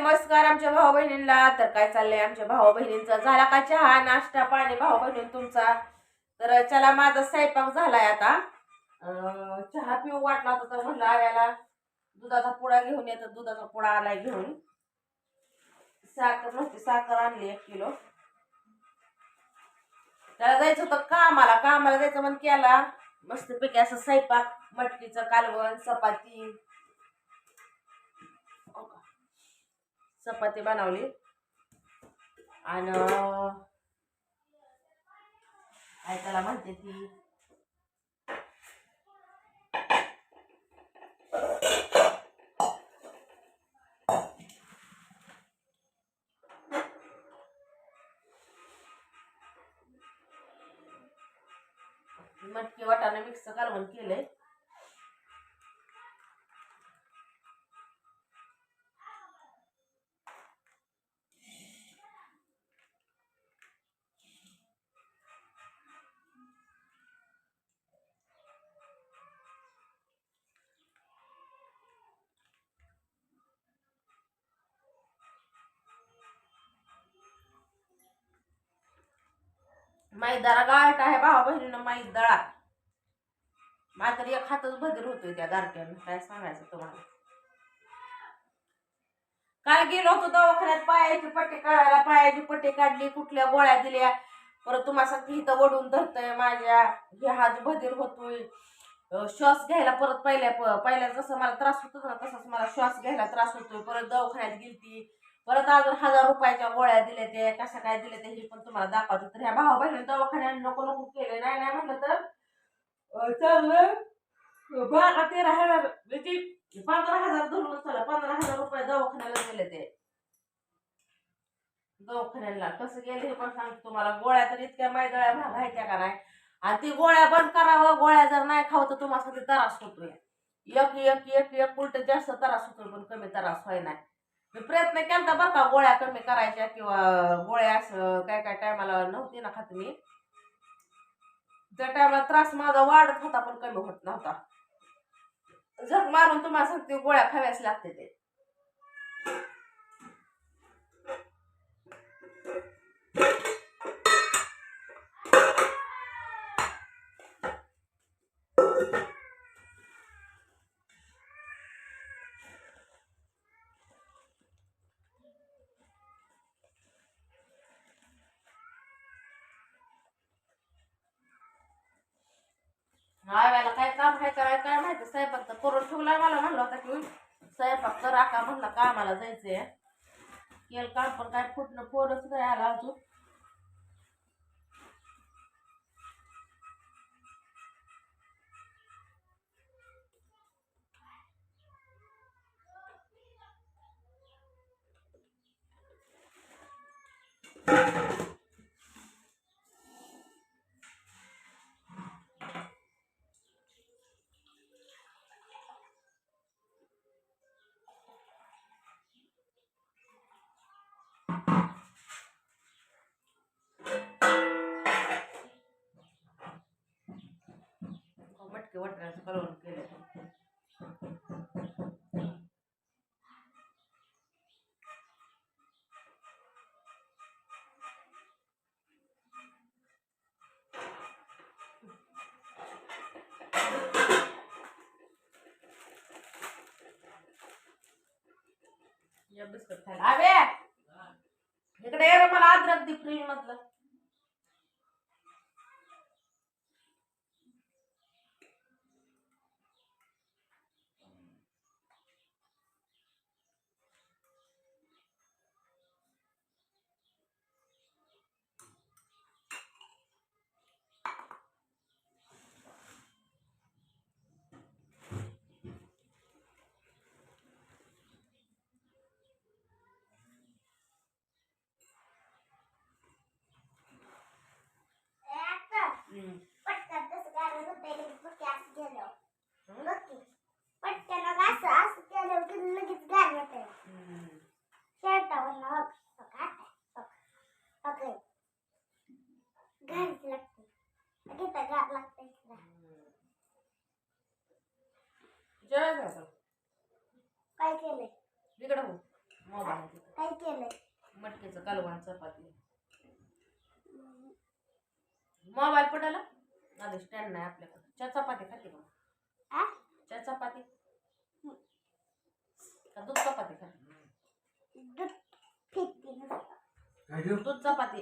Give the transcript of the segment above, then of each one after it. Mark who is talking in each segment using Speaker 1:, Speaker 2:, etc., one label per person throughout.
Speaker 1: नमस्कार आमच्या भाऊ बहिणींना. तर काय चाललंय आमच्या भाऊ बहिणींचा? झाला का चहा नाश्ता पाणी? भाऊ बहिणी तुमचा? तर चला माझा स्वयंपाक झालाय आता. चहा पिऊ वाटला होता तर म्हणलं आव्याला दुधाचा पुडा घेऊन येतो. दुधाचा पुडा आलाय घेऊन. साखर नव्हती साखर आणली एक किलो. त्याला जायचं होतं कामाला. कामाला जायचं म्हण केला. मस्तपैकी असं स्वयंपाक मटकीचं कालवण चपाती हो का? चपाती बनवली. आणि काय त्याला म्हणते ती मटकी वाटाणे मिक्स कालवण केलंय. मैदाला गाळटा आहे भावा बहिणीनं माहीत दळा मात्र एक हातच बदल होतोय त्या गारट्यानं काय सांगायचं तुम्हाला? काल गेलो होतो दवाखान्यात? पायाची पट्टी काढायला पायाची पट्टी काढली कुठल्या गोळ्या दिल्या? परत तुम्हाला सांगते इथं वडून धरतय माझ्या हे हात भदीर होतोय. श्वास घ्यायला परत पहिल्या पहिल्या जसं मला त्रास होतो ना तसाच मला श्वास घ्यायला त्रास होतोय. परत दवाखान्यात गेलती. परत अजून हजार रुपयाच्या गोळ्या दिल्या ते कशा काय दिल्या ते हे पण तुम्हाला दाखवतो. तर ह्या भावा बहिणी दवाखान्यात नको नको केले नाही नाही म्हटलं तर चाललं. बारा तेरा हजार म्हणजे पंधरा हजार धरून चला पंधरा हजार रुपये दवाखान्याला गेले ते. दवाखान्याला कसं गेले हे पण सांगतो तुम्हाला. गोळ्या तर इतक्या मैदळ्या महागायच्या का नाही? आणि ती गोळ्या बंद करावं गोळ्या जर नाही खावं तर तुम्हाला त्रास होतोय एक एक एक एक उलट जास्त त्रास होतोय पण कमी त्रास व्हाय नाही. मी प्रयत्न केला बरं का गोळ्या कमी करायच्या किंवा गोळ्या असं काय काय टायमाला नव्हती ना खात मी. त्या टायमाला त्रास माझा वाढत होता पण कमी होत नव्हता. झक मारून तुम्हाला सांगते गोळ्या खाव्याच लागते ते. you काय काम आहे काय काय माहिती स्वयंपाक तर करून ठेवलाय आता की स्वयंपाक तर आका म्हणला कामाला जायचंय? केल काम पण काय फुटणं पोरच नाही आला अजून. कॉमेट केवळ ट्रान्सफर ऑन केलं Ya, bis kurz. Aber! इकडे ये मला अद्रक दे फ्रीज मधलं
Speaker 2: पटकन तसं करायला होतंय लगेच बघ की असं केलं पटकन असं असं केलं की लगेच गार येतंय
Speaker 1: हम्म.
Speaker 2: शर्टावर बघ ओके घालच लागते घेता गार लागते
Speaker 1: जेवायचं आता
Speaker 2: काय केलंय
Speaker 1: इकडं हो मोबाईल
Speaker 2: काय केलंय?
Speaker 1: मटकीचं कालवण चपाती. मोबाईल पडाला आधी स्टँड नाही आपल्याकडे. च्या चपाती खाते का?
Speaker 2: आ?
Speaker 1: च्या चपाती का दूध चपाती खाते
Speaker 2: दूध
Speaker 1: चपाती.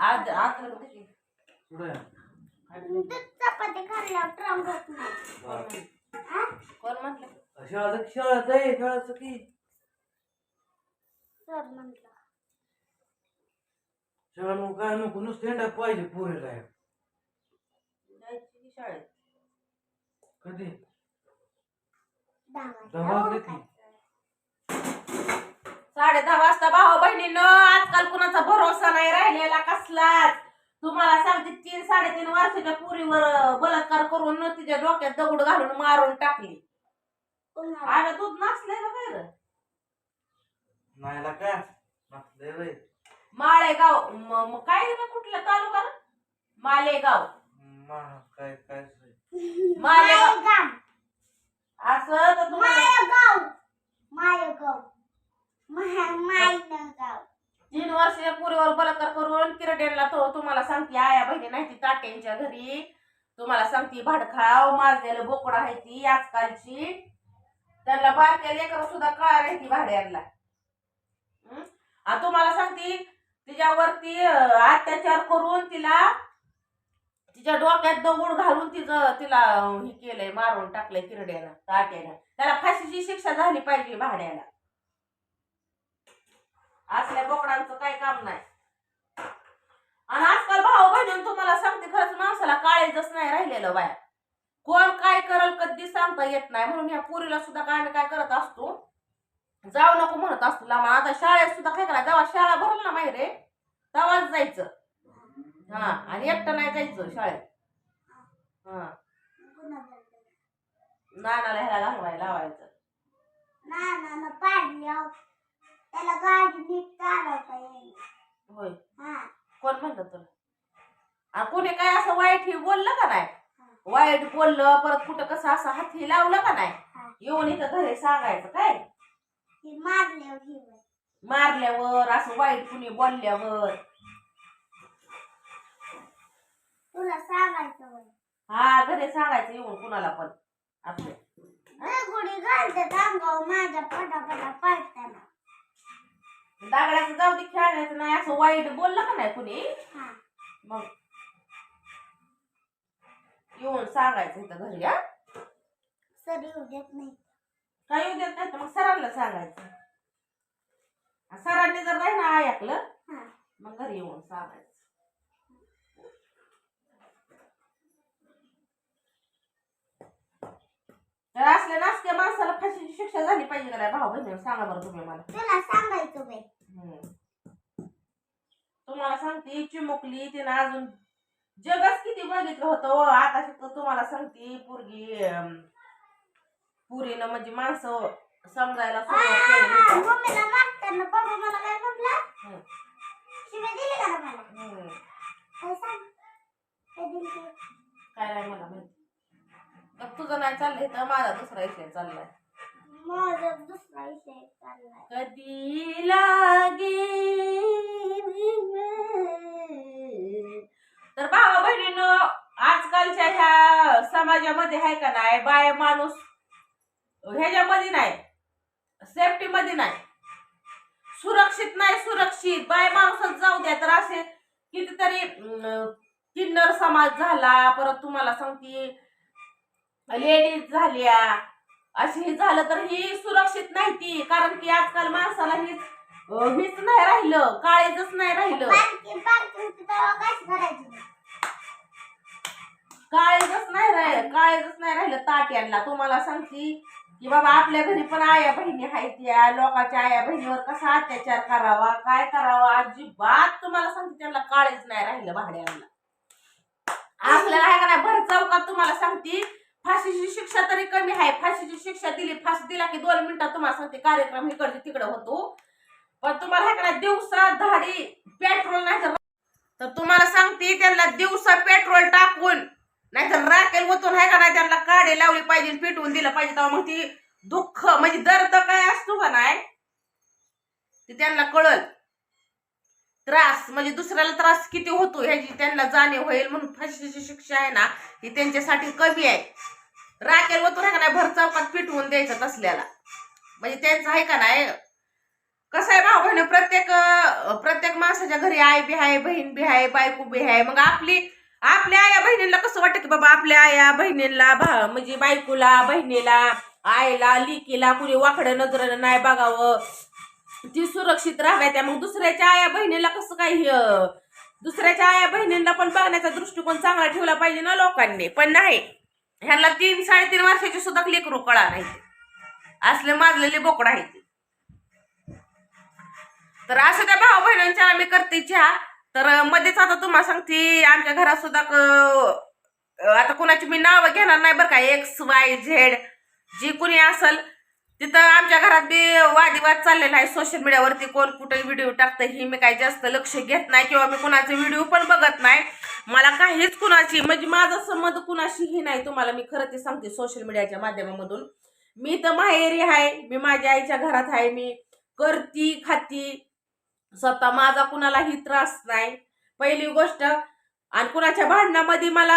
Speaker 1: आज आज
Speaker 2: दूध चपाती खाल्ल्यावर स्ट्रॉंग होत नाही. हा?
Speaker 1: कोण म्हटलं?
Speaker 3: शाळा शाळाचं की?
Speaker 2: सर म्हटलं.
Speaker 3: शाळा मग काय नको नुसतं हिंडा पाहिजे पोरीला
Speaker 1: जायची की शाळेत.
Speaker 3: कधी?
Speaker 2: दहा
Speaker 3: वाजले.
Speaker 1: साडे दहा वाजता भाऊ बहिणीनं आजकाल कुणाचा भरोसा नाही राहिलेला कसलाच. तुम्हाला सांगते तीन साडेतीन वर्षाच्या पुरीवर बलात्कार करून तिच्या डोक्यात दगड घालून मारून टाकली. आम्ही दूध नसले का काय रे?
Speaker 3: नाही का? नसले वय
Speaker 1: माळेगाव म- म- काय रे कुठल्या तालुका रे? मालेगाव
Speaker 3: मा काय काय सोय.
Speaker 1: मालेगाव
Speaker 2: मायगाव.
Speaker 1: असं तर तुम्हाला. तीन वर्षाच्या पुरीवर बलात्कार करून किरडेनला तो तुम्हाला सांगते आया बहिणी नाही ती ताट्यांच्या घरी तुम्हाला सांगते भाडखाव माजलेलं बोकडं आहे ती आजकालची त्यांना बारक्या लेकर सुद्धा कळा ती भाड्याला हं? आणि तुम्हाला सांगते तिच्यावरती अत्याचार करून तिला तिच्या डोक्यात दगड घालून तिचं तिला हे केलंय मारून टाकलंय किरड्याला ताट्याला त्याला फाशीची शिक्षा झाली पाहिजे भाड्याला. असल्या बोकडांचं काही काम नाही. आणि आजकाल भाऊ बहिणी तुम्हाला सांगते खरंच माणसाला काळेजच नाही राहिलेलं बाया कोण काय करल कधी सांगता येत नाही. म्हणून ह्या पुरीला सुद्धा काय आम्ही काय करत असतो. जाऊ नको म्हणत असतो लांब आता शाळेत सुद्धा काय करा जेव्हा शाळा भरल ना माहिती तेव्हाच जायचं. हा आणि एकटं नाही जायचं शाळेत. हा. नानाला ह्याला लावायचं.
Speaker 2: नानानं पाडल्यावर त्याला गाडी नीट चालवता येईल
Speaker 1: होय.
Speaker 2: हा.
Speaker 1: कोण म्हणलं तुला? आणि कोणी काय असं वाईट हे बोललं का नाही? वाईट बोललं परत कुठं कसं असं हाती लावलं का नाही. येऊन इथं घरी सांगायचं काय?
Speaker 2: मारल्यावर
Speaker 1: असं वाईट कुणी बोलल्यावर.
Speaker 2: तुला सांगायचं.
Speaker 1: हा घरी सांगायचं येऊन कुणाला पण. आपल्या
Speaker 2: दगडी घालतात अंगावर माझ्या पटापटा पडताना
Speaker 1: दागड्याचं जाऊ दे खेळण्याचं नाही असं वाईट बोललं का नाही कुणी?
Speaker 2: हा.
Speaker 1: मग. येऊन सांगायचं इथं घरी हा.
Speaker 2: सर येऊ देत नाही
Speaker 1: काय येऊ देत नाही तर मग सरांना सांगायचं. सरांनी जर नाही ना ऐकलं मग घरी येऊन सांगायचं. तर असल्या नासक्या माणसाला फाशीची शिक्षा झाली पाहिजे का नाही? भाऊ बहिणी सांगा बरं तुम्ही मला.
Speaker 2: तुला सांगायचं बाई.
Speaker 1: तुम्हाला सांगते चिमुकली तिनं अजून जगच किती बघितलं होतं. आता तुम्हाला सांगते पोरगी पुरीनं म्हणजे माणसं समजायला सुरुवात केली होती.
Speaker 2: मम्मीला मारताना बाबा मला काय म्हटलं
Speaker 1: हम्म.
Speaker 2: शिवाय दिली का ना मला
Speaker 1: हम्म.
Speaker 2: काय सांग काय दिली ते?
Speaker 1: काय नाही मला माहिती तुझं नाही चाललंय तर माझा दुसरा विषय चाललाय
Speaker 2: माझा दुसरा विषय चाललाय
Speaker 1: कधी लागे तर भावा बहिणीनं आजकालच्या ह्या समाजामध्ये आहे का नाही बाय माणूस ह्याच्यामध्ये नाही. सेफ्टी मध्ये नाही. सुरक्षित नाही सुरक्षित. बाय माणूसच जाऊ द्या तर असे कितीतरी किन्नर समाज झाला. परत तुम्हाला सांगते लेडीज झाल्या. अशी ही झालं तर ही सुरक्षित नाही ती. कारण की आजकाल माणसाला हीच हीच नाही राहिलं. काळेजच नाही राहिलं. काळेजच नाही राहिलं. काळेजच नाही राहिलं ताट्यांना तुम्हाला सांगते की बाबा आपल्या घरी पण आया बहिणी आहेत या. लोकांच्या आया बहिणीवर कसा अत्याचार करावा काय करावा? अजिबात तुम्हाला सांगते त्यांना काळेच नाही राहिलं भाड्याला आपल्याला आहे का नाही भर चौकात तुम्हाला सांगते? फाशीची शिक्षा तरी कमी आहे. फाशीची शिक्षा दिली फाशी दिला की दोन मिनिटात तुम्हाला सांगते कार्यक्रम इकडचे तिकडे होतो. पण तुम्हाला आहे का नाही दिवसा धाडी पेट्रोल नाही तर तर तुम्हाला सांगते त्यांना दिवसा पेट्रोल टाकून नाहीतर राखेल ओतून आहे का नाही त्यांना काढे लावली पाहिजे पेटवून दिलं पाहिजे तेव्हा मग ती दुःख म्हणजे दर्द काय असतो का नाही ते त्यांना कळल. त्रास म्हणजे दुसऱ्याला त्रास किती होतो ह्याची त्यांना जाणीव होईल म्हणून फाशीची शिक्षा आहे ना ही त्यांच्यासाठी कमी आहे. राखेल होतो का नाही भर चौकात पिटवून द्यायचं तसल्याला. म्हणजे त्यांचं आहे का नाही कसं आहे भाऊ बहिणी प्रत्येक प्रत्येक माणसाच्या घरी आई बी आहे बहीण बी आहे बायको बी आहे मग आपली आपल्या आया बहिणीला कसं वाटतं की बाबा आपल्या आया बहिणीला भा म्हणजे बायकोला बहिणीला आईला लिकीला कुणी वाकडं नजरेनं नाही बघावं. ती सुरक्षित राहाव्या त्या. मग दुसऱ्याच्या आया बहिणीला कसं काय दुसऱ्याच्या आया बहिणींना पण बघण्याचा दृष्टिकोन चांगला ठेवला पाहिजे ना लोकांनी. पण नाही. ह्यांना तीन साडेतीन वर्षाची सुद्धा लेकरू कळा नाही. असले माजलेले बोकड आहेत तर असं त्या भाऊ बहिणींच्या आम्ही करते चहा. तर मध्येच आता तुम्हाला सांगते आमच्या घरात सुद्धा क- आता कोणाची मी नावं घेणार नाही बरं का. एक्स वाय झेड जी कुणी असल तिथं आमच्या घरात बी वादिवाद चाललेला आहे. सोशल मीडियावरती कोण कुठे व्हिडिओ टाकतं ही मी काही जास्त लक्ष घेत नाही किंवा मी कुणाचे व्हिडिओ पण बघत नाही. मला काहीच कुणाची म्हणजे माझा संबंध कुणाशीही नाही. तुम्हाला मी खरं ते सांगते सोशल मीडियाच्या माध्यमामधून. मी तर माहेरी आहे मी माझ्या आईच्या घरात आहे मी करती खाती स्वतः माझा कुणालाही त्रास नाही. पहिली गोष्ट आणि कुणाच्या भांडणामध्ये मला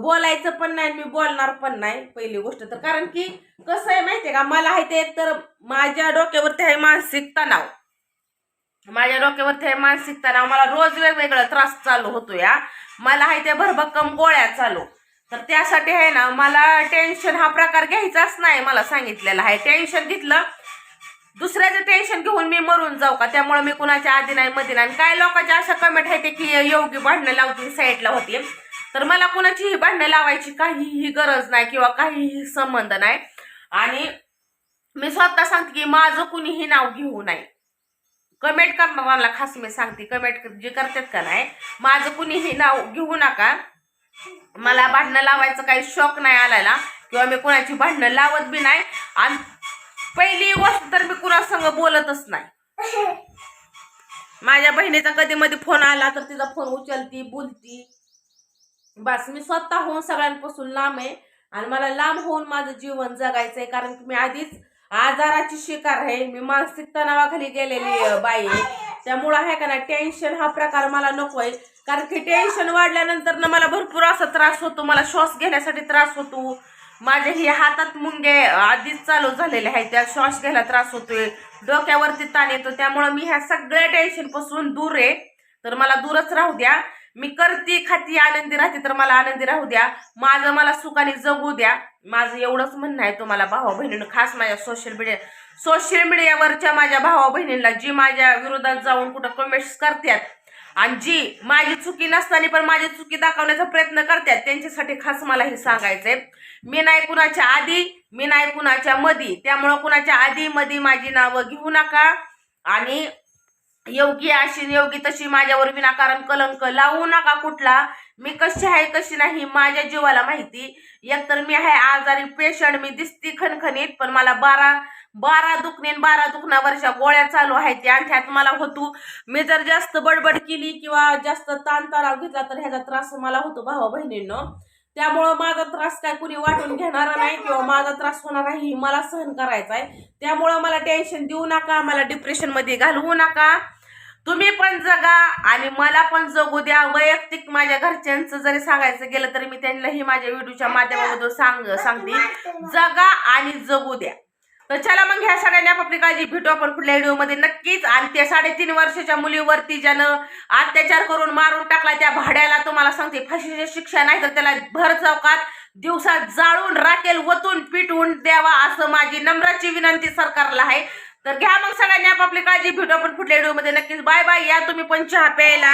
Speaker 1: बोलायचं पण नाही मी बोलणार पण नाही पहिली गोष्ट तर. कारण की कसं आहे माहितीये का मला आहे ते एकतर माझ्या डोक्यावरती आहे मानसिक तणाव. माझ्या डोक्यावरती आहे मानसिक तणाव. मला रोज वेगवेगळा त्रास चालू होतो या. मला आहे ते भरभक्कम गोळ्या चालू. तर त्यासाठी आहे ना मला टेन्शन हा प्रकार घ्यायचाच नाही मला सांगितलेला आहे. टेन्शन घेतलं दुसऱ्याचं टेन्शन घेऊन मी मरून जाऊ का? त्यामुळे मी कुणाच्या आधी नाही मध्ये नाही. आणि काय लोकांच्या अशा कमेंट आहे ते की योगी भांडणं लावतील साईडला होती. तर मला कुणाचीही भांडणं लावायची काहीही गरज नाही किंवा काहीही संबंध नाही. आणि मी स्वतः सांगते की माझं कुणीही नाव घेऊ नये. कमेंट करणाऱ्यांना खास मी सांगते. कमेंट जे करतात का नाही माझं कुणीही नाव घेऊ नका. मला भांडणं लावायचं काही शौक नाही आलायला किंवा मी कुणाची भांडणं लावत बी नाही. आणि पहिली गोष्ट तर मी कुणासंग बोलतच नाही. माझ्या बहिणीचा कधी मध्ये फोन आला तर तिचा फोन उचलती बोलती. बस मी स्वतः होऊन सगळ्यांपासून लांब आहे आणि मला लांब होऊन माझं जीवन जगायचंय कारण की मी आधीच आजाराची शिकार आहे. मी मानसिक तणावाखाली गेलेली बाई. त्यामुळं आहे का ना टेन्शन हा प्रकार मला नको आहे. कारण की टेन्शन वाढल्यानंतर ना मला भरपूर असा त्रास होतो. मला श्वास घेण्यासाठी त्रास होतो. माझ्या ही हातात मुंगे आधीच चालू झालेले आहेत. त्या श्वास घ्यायला त्रास होतोय. डोक्यावरती ताण येतो. त्यामुळं मी ह्या सगळ्या टेन्शनपासून दूर आहे. तर मला दूरच राहू द्या. मी करती खाती आनंदी राहते तर मला आनंदी राहू द्या. माझं मला सुखाने जगू द्या. माझं एवढंच म्हणणं आहे तुम्हाला भावा बहिणीनं. खास माझ्या सोशल मीडिया सोशल मीडियावरच्या माझ्या भावा बहिणींना जी माझ्या विरोधात जाऊन कुठं कमेंट्स करतात आणि जी माझी चुकी नसताना पण माझी चुकी दाखवण्याचा प्रयत्न करतात त्यांच्यासाठी खास मला हे सांगायचंय. मी नाही कुणाच्या आधी मी नाही कुणाच्या मधी. त्यामुळं कुणाच्या आधी मधी माझी नावं घेऊ नका. आणि योगी अशी योगी तशी माझ्यावर विनाकारण कलंक लावू नका कुठला. मी कशी आहे कशी नाही माझ्या जीवाला माहिती. एकतर मी आहे आजारी पेशंट मी दिसती खणखणीत पण मला बारा बारा दुखणे बारा दुखण्यावरच्या गोळ्या चालू आहेत. त्या आणि त्यात मला होतो मी जर जास्त बडबड केली किंवा जास्त ताणतणाव घेतला तर ह्याचा त्रास मला होतो भावा बहिणींनो. त्यामुळं माझा त्रास काय कुणी वाटून घेणार नाही किंवा माझा त्रास होणार नाही ही मला सहन करायचा आहे त्यामुळं मला टेन्शन देऊ नका मला डिप्रेशनमध्ये घालवू नका. तुम्ही पण जगा आणि मला पण जगू द्या. वैयक्तिक माझ्या घरच्यांचं जरी सांगायचं गेलं तरी मी त्यांनाही माझ्या व्हिडिओच्या माध्यमामधून सांग सांगते. जगा आणि जगू द्या. तर चला मग ह्या सगळ्यांनी आपापली काळजी भेटू आपण पुढल्या व्हिडिओमध्ये नक्कीच आणि त्या साडेतीन वर्षाच्या मुलीवरती ज्यानं अत्याचार करून मारून टाकला त्या भाड्याला तुम्हाला सांगते फाशीची शिक्षा नाही तर त्याला भर चौकात दिवसात जाळून राखेल वतून पिटवून द्यावा असं माझी नम्राची विनंती सरकारला आहे. तर घ्या मग सगळ्यांनी आपापली काळजी भेटू आपण पुढल्या व्हिडिओमध्ये नक्कीच बाय बाय या तुम्ही पण चहा प्यायला.